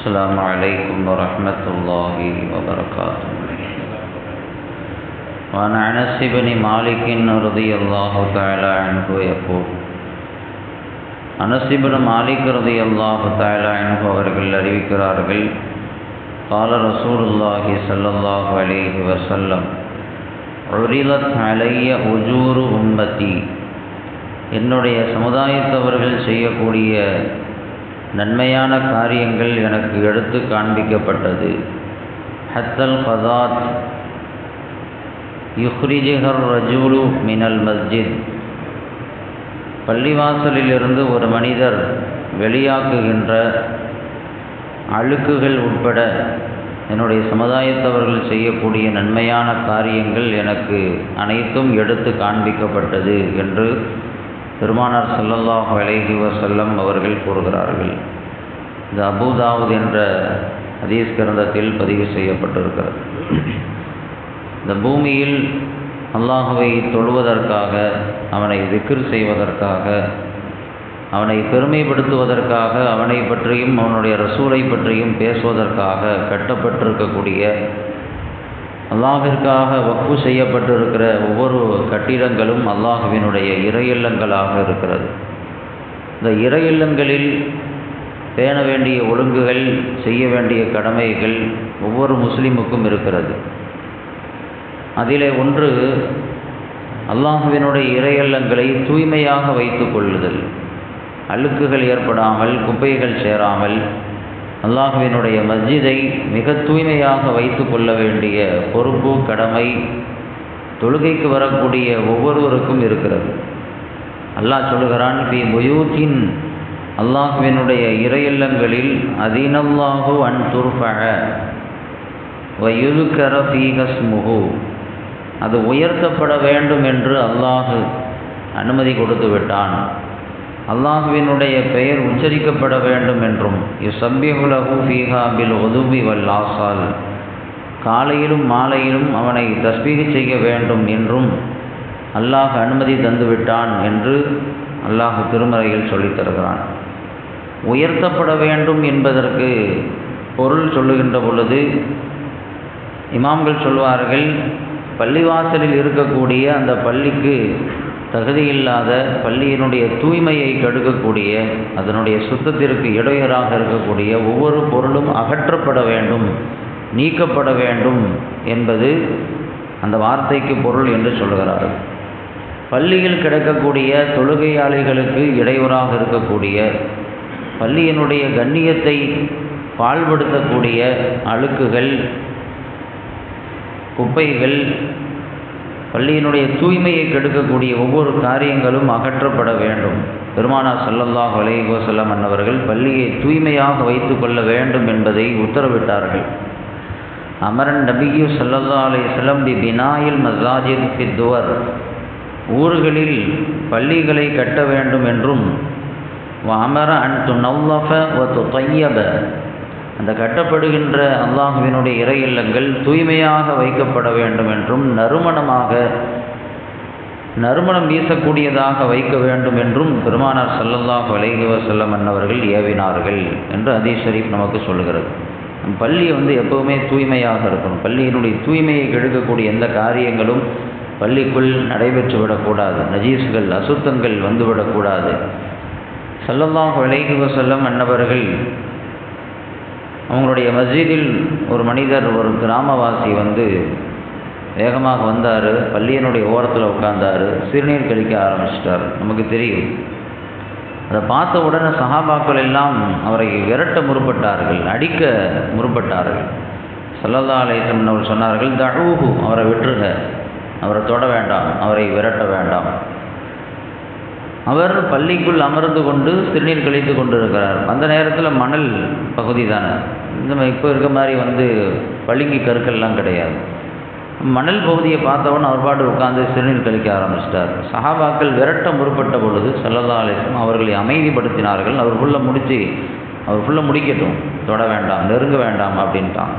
السلام عليكم ورحمة الله وبركاته وعن أنس بن مالك رضي الله تعالى عنه يقول அனஸ் இப்னு மாலிக் ரலியல்லாஹு தஆலா அன்ஹு அவர்கள் அறிவிக்கிறார்கள் قال رسول الله صلى الله عليه وسلم عرضت علي أجور أمتي என்னுடைய சமுதாயத்தவர்கள் செய்யக்கூடிய நன்மையான காரியங்கள் எனக்கு எடுத்து காண்பிக்கப்பட்டது. ஹத்தல் கதாத். யுஹ்ரிஜிஹர் ரஜூலு மினல் மஸ்ஜித். பள்ளிவாசலிலிருந்து ஒரு மனிதர் வெளியாக்குகின்ற அழுக்குகள் உட்பட என்னுடைய சமுதாயத்தவர்கள் செய்யக்கூடிய நன்மையான காரியங்கள் எனக்கு அனைத்தும் எடுத்து காண்பிக்கப்பட்டது என்று பெருமானார் சல்லல்லாஹ் அலேஹி வசல்லம் அவர்கள் கூறுகிறார்கள். இது அபுதாவுத் என்ற ஹதீஸ் கிரந்தத்தில் பதிவு செய்யப்பட்டிருக்கிறது. இந்த பூமியில் அல்லாஹுவை தொழுவதற்காக அவனை திக்ர் செய்வதற்காக அவனை பெருமைப்படுத்துவதற்காக அவனை பற்றியும் அவனுடைய ரசூலை பற்றியும் பேசுவதற்காக கட்டப்பட்டிருக்கக்கூடிய அல்லாஹிற்காக வக்கு செய்யப்பட்டிருக்கிற ஒவ்வொரு கட்டிடங்களும் அல்லாஹுவினுடைய இறையில்லங்களாக இருக்கிறது. இந்த இறையில்லங்களில் பேண வேண்டிய ஒழுங்குகள் செய்ய வேண்டிய கடமைகள் ஒவ்வொரு முஸ்லீமுக்கும் இருக்கிறது. அதிலே ஒன்று அல்லாஹுவினுடைய இறையல்லங்களை தூய்மையாக வைத்து கொள்ளுதல். அழுக்குகள் ஏற்படாமல் குப்பைகள் சேராமல் அல்லாஹுவினுடைய மஸ்ஜிதை மிக தூய்மையாக வைத்து கொள்ள வேண்டிய பொறுப்பு கடமை தொழுகைக்கு வரக்கூடிய ஒவ்வொருவருக்கும் இருக்கிறது. அல்லாஹ் சொல்கிறான் பி முயூத்தின் அல்லாஹுவினுடைய இறையில்லங்களில் அதீனல்லாஹு அன் துர்ஃபக வயுதுக்கர ஃபீகஸ்முகு அது உயர்த்தப்பட வேண்டும் என்று அல்லாஹு அனுமதி கொடுத்து விட்டான் அல்லாஹுவினுடைய பெயர் உச்சரிக்கப்பட வேண்டும் என்றும் யுசப்பிஹுலஹு ஃபீஹா பில் ஒதுபி வல்லாசால் காலையிலும் மாலையிலும் அவனை தஸ்பீக செய்ய வேண்டும் என்றும் அல்லாஹ் அனுமதி தந்துவிட்டான் என்று அல்லாஹ் திருமறையில் சொல்லித் தருகிறான். உயர்த்தப்பட வேண்டும் என்பதற்கு பொருள் சொல்லுகின்ற பொழுது இமாம்கள் சொல்வார்கள் பள்ளிவாசலில் இருக்கக்கூடிய அந்த பள்ளிக்கு தகுதியில்லாத பள்ளியினுடைய தூய்மையை கெடுக்கக்கூடிய அதனுடைய சுத்தத்திற்கு இடையூறாக இருக்கக்கூடிய ஒவ்வொரு பொருளும் அகற்றப்பட வேண்டும் நீக்கப்பட வேண்டும் என்பது அந்த வார்த்தைக்கு பொருள் என்று சொல்கிறார்கள் பள்ளியில் கிடக்கக்கூடிய தொழுகையாளிகளுக்கு இடையூறாக இருக்கக்கூடிய பள்ளியினுடைய கண்ணியத்தை பாழ்படுத்தக்கூடிய அழுக்குகள் குப்பைகள் பள்ளியினுடைய தூய்மையை கெடுக்கக்கூடிய ஒவ்வொரு காரியங்களும் அகற்றப்பட வேண்டும். பெருமானா சல்லல்லாஹ் அலைஹோசல்லம் அன்னவர்கள் பள்ளியை தூய்மையாக வைத்து கொள்ள வேண்டும் என்பதை உத்தரவிட்டார்கள். அமரன் நபியு சல்லல்லா அலையம் தி பினாயில் மசாஜித் பித்துவர் ஊர்களில் பள்ளிகளை கட்ட வேண்டும் என்றும் அமர அன் து நவ்வஃப ஒ து தையப அந்த கட்டப்படுகின்ற அல்லாஹுவினுடைய இறை இல்லங்கள் தூய்மையாக வைக்கப்பட வேண்டும் என்றும் நறுமணமாக நறுமணம் வீசக்கூடியதாக வைக்க வேண்டும் என்றும் பெருமானார் சல்லல்லாஹ் அலைஹி வசல்லம் அன்னவர்கள் ஏவினார்கள் என்று அதீஸ் ஷரீஃப் நமக்கு சொல்லுகிறது. பள்ளி வந்து எப்போவுமே தூய்மையாக இருக்கணும். பள்ளியினுடைய தூய்மையை கெடுக்கக்கூடிய எந்த காரியங்களும் பள்ளிக்குள் நடைபெற்று விடக்கூடாது. நஜீஸ்கள் அசுத்தங்கள் வந்துவிடக்கூடாது. சல்லல்லாஹ் அலைஹி வசல்லம் அன்னவர்கள் அவங்களுடைய மஸ்ஜிதில் ஒரு மனிதர் ஒரு கிராமவாசி வந்து வேகமாக வந்தார். பள்ளியினுடைய ஓரத்தில் உட்கார்ந்தார். சிறுநீர் கழிக்க ஆரம்பிச்சிட்டார். நமக்கு தெரியும். அதை பார்த்த உடனே சஹாபாக்கள் எல்லாம் அவரை விரட்ட முற்பட்டார்கள் அடிக்க முற்பட்டார்கள். சல்லல்லா அலேசன் அவர் சொன்னார்கள் தழூஹு அவரை விட்டுருங்க. அவரை தொட வேண்டாம். அவரை விரட்ட வேண்டாம். அவர் பள்ளிக்குள் அமர்ந்து கொண்டு சிறுநீர் கழித்து கொண்டு இருக்கிறார் அந்த நேரத்தில் மணல் பகுதி தானே? இந்த இப்போ இருக்க மாதிரி வந்து பளிங்கி கற்கள்லாம் கிடையாது. மணல் பகுதியை பார்த்தவன் அவர் பாட்டு உட்காந்து சிறுநீர் கழிக்க ஆரம்பிச்சிட்டார். சஹாபாக்கள் விரட்ட முற்பட்ட பொழுது சல்லல்லா அலிஸ்லாம் அவர்களை அமைதிப்படுத்தினார்கள். அவர் ஃபுல்லாக முடித்து அவர் ஃபுல்லாக முடிக்கட்டும். தொட வேண்டாம் நெருங்க வேண்டாம் அப்படின்ட்டான்.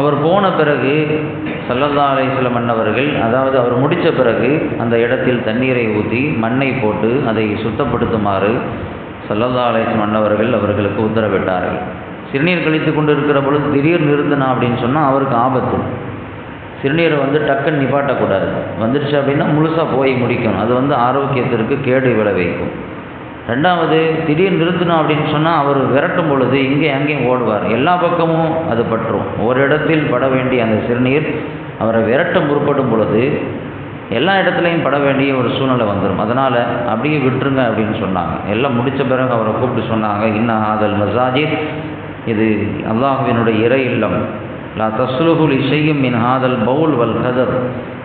அவர் போன பிறகு சல்லல்லா அலிஸ்லம் அன்னவர்கள் அதாவது அவர் முடித்த பிறகு அந்த இடத்தில் தண்ணீரை ஊற்றி மண்ணை போட்டு அதை சுத்தப்படுத்துமாறு சல்லல்லா அலிஸ்லம் மன்னவர்கள் அவர்களுக்கு உத்தரவிட்டார்கள். சிறுநீர் கழித்து கொண்டு இருக்கிற பொழுது திடீர் நிறுத்தினா அப்படின்னு சொன்னால் அவருக்கு ஆபத்து. சிறுநீரை வந்து டக்குன்னு நிப்பாட்டக்கூடாது. வந்துடுச்சு அப்படின்னா முழுசாக போய் முடிக்கணும். அது வந்து ஆரோக்கியத்திற்கு கேடு விளைவிக்கும் ரெண்டாவது திடீர் நிறுத்தணும் அப்படின்னு சொன்னால் அவர் விரட்டும் பொழுது இங்கே அங்கேயும் ஓடுவார். எல்லா பக்கமும் அது பற்றும். ஒரு இடத்தில் பட வேண்டிய அந்த சிறுநீர் அவரை விரட்ட முற்படும் பொழுது எல்லா இடத்துலையும் பட வேண்டிய ஒரு சூழ்நிலை வந்துடும் அதனால் அப்படியே விட்டுருங்க அப்படின்னு சொன்னாங்க. எல்லாம் முடித்த பிறகு அவரை கூப்பிட்டு சொன்னாங்க இன்ன ஆதல் மசாஜித். இது அல்லாஹுவினுடைய இறை இல்லம். லா தஸ்லுகுல் இசையும் மின் ஆதல் பவுல் வல் கதர்.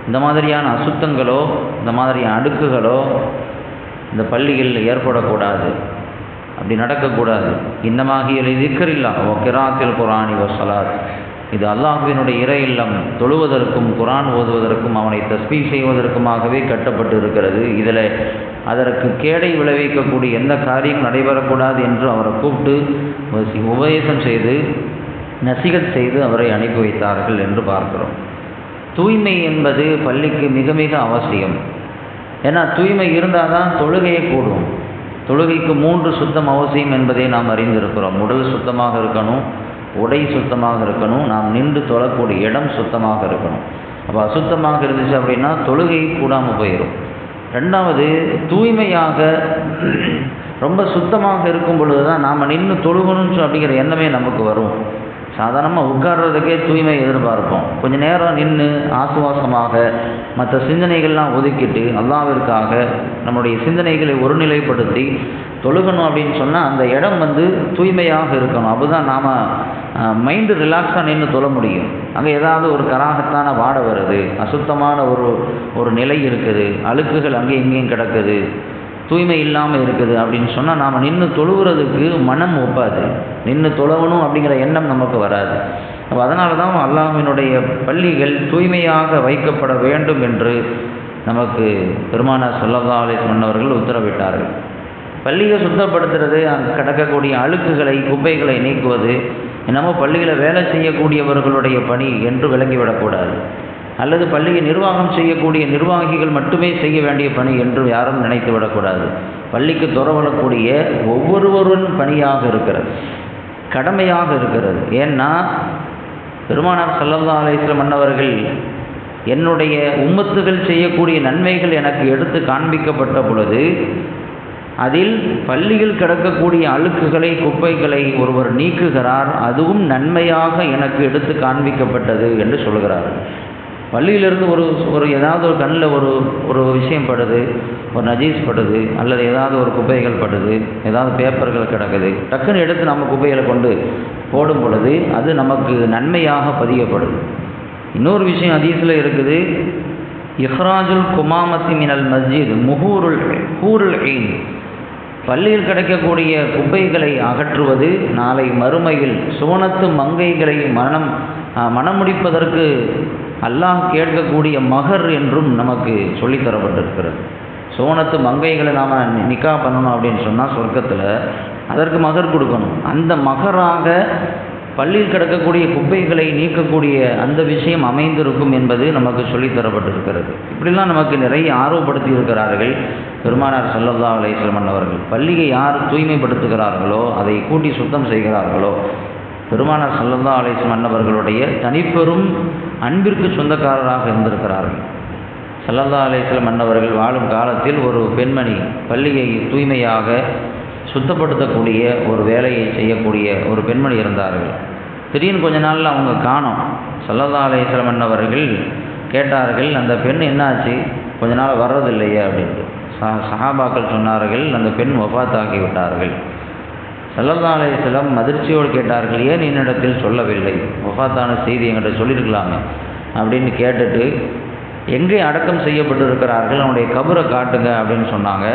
இந்த மாதிரியான அசுத்தங்களோ இந்த மாதிரியான அடுக்குகளோ இந்த பள்ளியில் ஏற்படக்கூடாது. அப்படி நடக்கக்கூடாது. இன்னமாகிய திக்கரில்லா ஓ கிராத்தில் குரானி வசலாத் இது அல்லாஹுவினுடைய இறை இல்லம். தொழுவதற்கும் குரான் ஓதுவதற்கும் அவனை தஸ்பீ செய்வதற்குமாகவே கட்டப்பட்டு இருக்கிறது இதில் அதற்கு கேடை விளைவிக்கக்கூடிய எந்த காரியம் நடைபெறக்கூடாது என்று அவரை கூப்பிட்டு உபதேசம் செய்து நசிகத் செய்து அவரை அனுப்பி வைத்தார்கள் என்று பார்க்கிறோம். தூய்மை என்பது பள்ளிக்கு மிக மிக அவசியம். ஏன்னா தூய்மை இருந்தால் தான் தொழுகையே கூடும். தொழுகைக்கு மூன்று சுத்தம் அவசியம் என்பதை நாம் அறிந்திருக்கிறோம். உடல் சுத்தமாக இருக்கணும் உடை சுத்தமாக இருக்கணும் நாம் நின்று தொழக்கூடிய இடம் சுத்தமாக இருக்கணும். அப்போ அசுத்தமாக இருந்துச்சு அப்படின்னா தொழுகை கூடாமல் போயிடும் ரெண்டாவது தூய்மையாக ரொம்ப சுத்தமாக இருக்கும் பொழுது தான் நாம் நின்று தொழுகணும்னு அப்படிங்கிற எண்ணமே நமக்கு வரும். சாதாரணமாக உட்கார்றதுக்கே தூய்மை எதிர்பார்ப்போம். கொஞ்சம் நேரம் நின்று ஆசுவாசமாக மற்ற சிந்தனைகள்லாம் ஒதுக்கிட்டு அல்லாவிற்காக நம்முடைய சிந்தனைகளை ஒருநிலைப்படுத்தி தொழுகணும் அப்படின்னு சொன்னால் அந்த இடம் வந்து தூய்மையாக இருக்கணும். அப்போ தான் நாம் மைண்டு ரிலாக்ஸாக நின்று தொழ முடியும். அங்கே ஏதாவது ஒரு கராகத்தான வாடை வருது அசுத்தமான ஒரு ஒரு நிலை இருக்குது அழுக்குகள் அங்கேயும் இங்கேயும் கிடக்குது. தூய்மை இல்லாமல் இருக்குது அப்படின்னு சொன்னால் நாம் நின்று தொழுகிறதுக்கு மனம் ஒப்பாது. நின்று தொழவணும் அப்படிங்கிற எண்ணம் நமக்கு வராது. அப்போ அதனால தான் அல்லாஹினுடைய பள்ளிகள் தூய்மையாக வைக்கப்பட வேண்டும் என்று நமக்கு பெருமான சொல்லல்லா சொன்னவர்கள் அவர்கள் உத்தரவிட்டார்கள். பள்ளியை சுத்தப்படுத்துறது அங்கே கிடக்கக்கூடிய அழுக்குகளை குப்பைகளை நீக்குவது என்னமோ பள்ளியில் வேலை செய்யக்கூடியவர்களுடைய பணி என்று விளங்கிவிடக்கூடாது அல்லது பள்ளியை நிர்வாகம் செய்யக்கூடிய நிர்வாகிகள் மட்டுமே செய்ய வேண்டிய பணி என்று யாரும் நினைத்து விடக்கூடாது. பள்ளிக்கு துறவலக்கூடிய ஒவ்வொருவரின் பணியாக இருக்கிறது. கடமையாக இருக்கிறது. ஏன்னா பெருமானார் சல்லல்லா அலிஸ்லம் அன்னவர்கள் என்னுடைய உம்மத்துகள் செய்யக்கூடிய நன்மைகள் எனக்கு எடுத்து காண்பிக்கப்பட்ட பொழுது அதில் பள்ளியில் கிடக்கக்கூடிய அழுக்குகளை குப்பைகளை ஒருவர் நீக்குகிறார். அதுவும் நன்மையாக எனக்கு எடுத்து காண்பிக்கப்பட்டது என்று சொல்கிறார் பள்ளியிலிருந்து ஒரு ஒரு ஏதாவது ஒரு கண்ணில் ஒரு ஒரு விஷயம் படுது ஒரு நஜீஸ் படுது அல்லது ஏதாவது ஒரு குப்பைகள் படுது ஏதாவது பேப்பர்கள் கிடக்குது டக்குன்னு எடுத்து நம்ம குப்பைகளை கொண்டு போடும் பொழுது அது நமக்கு நன்மையாக பதியப்படுது. இன்னொரு விஷயம் அதீஸில் இருக்குது இஹ்ராஜுல் குமாமத்தி மினல் மஸ்ஜித் முகூருல் ஹூருல் ஐன் பள்ளியில் கிடைக்கக்கூடிய குப்பைகளை அகற்றுவது நாளை மறுமையில் சுவனத்து மங்கைகளை மனம் மனமுடிப்பதற்கு அல்லாஹ் கேட்கக்கூடிய மகர் என்றும் நமக்கு சொல்லித்தரப்பட்டிருக்கிறது சோனத்து மங்கைகளை நாம் நிக்கா பண்ணணும் அப்படின்னு சொன்னால் சொர்க்கத்தில் அதற்கு மகர் கொடுக்கணும். அந்த மகராக பள்ளியில் கிடக்கக்கூடிய குப்பைகளை நீக்கக்கூடிய அந்த விஷயம் அமைந்திருக்கும் என்பது நமக்கு சொல்லித்தரப்பட்டிருக்கிறது இப்படிலாம் நமக்கு நிறைய ஆர்வப்படுத்தி இருக்கிறார்கள் பெருமானார் சல்லல்லா அலைஸ்லமன் அவர்கள். பள்ளியை யார் தூய்மைப்படுத்துகிறார்களோ அதை கூட்டி சுத்தம் செய்கிறார்களோ பெருமானார் சல்லல்லா அலிஸ்லம் அன்னவர்களுடைய தனிப்பெரும் அன்பிற்கு சொந்தக்காரராக இருந்திருக்கிறார்கள். சல்லல்லா அலிஸ்லம் அன்னவர்கள் வாழும் காலத்தில் ஒரு பெண்மணி பள்ளியை தூய்மையாக சுத்தப்படுத்தக்கூடிய ஒரு வேலையை செய்யக்கூடிய ஒரு பெண்மணி இருந்தார்கள். திடீர்னு கொஞ்ச நாளில் அவங்க காணோம். சல்லல்லா அலிஸ்லம் அன்னவர்கள் கேட்டார்கள் அந்த பெண் என்னாச்சு? கொஞ்ச நாள் வர்றதில்லையே அப்படின்ட்டு. சஹாபாக்கள் சொன்னார்கள் அந்த பெண் வஃபாத்தாக்கி விட்டார்கள். சல்லல்லா அலையம் அதிர்ச்சியோடு கேட்டார்கள் ஏன் என்னிடத்தில் சொல்லவில்லை? வஃபாத்தான செய்தி என்கிட்ட சொல்லியிருக்கலாமே? அப்படின்னு கேட்டுட்டு எங்கே அடக்கம் செய்யப்பட்டிருக்கிறார்கள்? அவனுடைய கபரை காட்டுங்க அப்படின்னு சொன்னாங்க.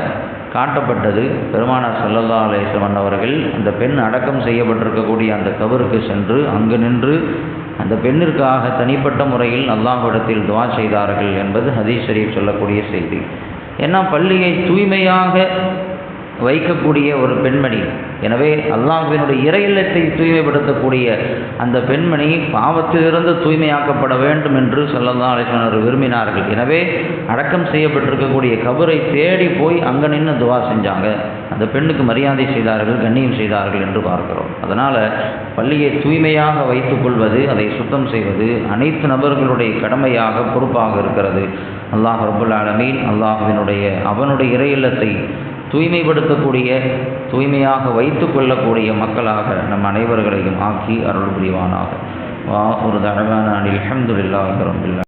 காட்டப்பட்டது பெருமானார் சல்லல்லா அலையம் அவர்கள் அந்த பெண் அடக்கம் செய்யப்பட்டிருக்கக்கூடிய அந்த கபருக்கு சென்று அங்கு நின்று அந்த பெண்ணிற்காக தனிப்பட்ட முறையில் அல்லாஹ்விடத்தில் துவா செய்தார்கள் என்பது ஹதீஸ் ஷரீப் சொல்லக்கூடிய செய்தி. ஏன்னா பள்ளியை தூய்மையாக வைக்கக்கூடிய ஒரு பெண்மணி. எனவே அல்லாஹ்வினுடைய இறை இல்லத்தை தூய்மைப்படுத்தக்கூடிய அந்த பெண்மணி பாவத்திலிருந்து தூய்மையாக்கப்பட வேண்டும் என்று சொல்லலாம் அலிஸ்வனர் விரும்பினார்கள். எனவே அடக்கம் செய்யப்பட்டிருக்கக்கூடிய கபரை தேடி போய் அங்கே நின்று துவா செஞ்சாங்க. அந்த பெண்ணுக்கு மரியாதை செய்தார்கள் கண்ணியம் செய்தார்கள் என்று பார்க்கிறோம். அதனால் பள்ளியை தூய்மையாக வைத்துக்கொள்வது அதை சுத்தம் செய்வது அனைத்து நபர்களுடைய கடமையாக பொறுப்பாக இருக்கிறது. அல்லாஹ் ரபுல் ஆலமீன் அல்லாஹுவினுடைய அவனுடைய இறை இல்லத்தை தூய்மைப்படுத்தக்கூடிய தூய்மையாக வைத்து கொள்ளக்கூடிய மக்களாக நம் அனைவர்களையும் ஆக்கி அருள் புரிவானாக. வா ஒரு தழவான அனில் அஹமதுல்லாஹி ரபில்லா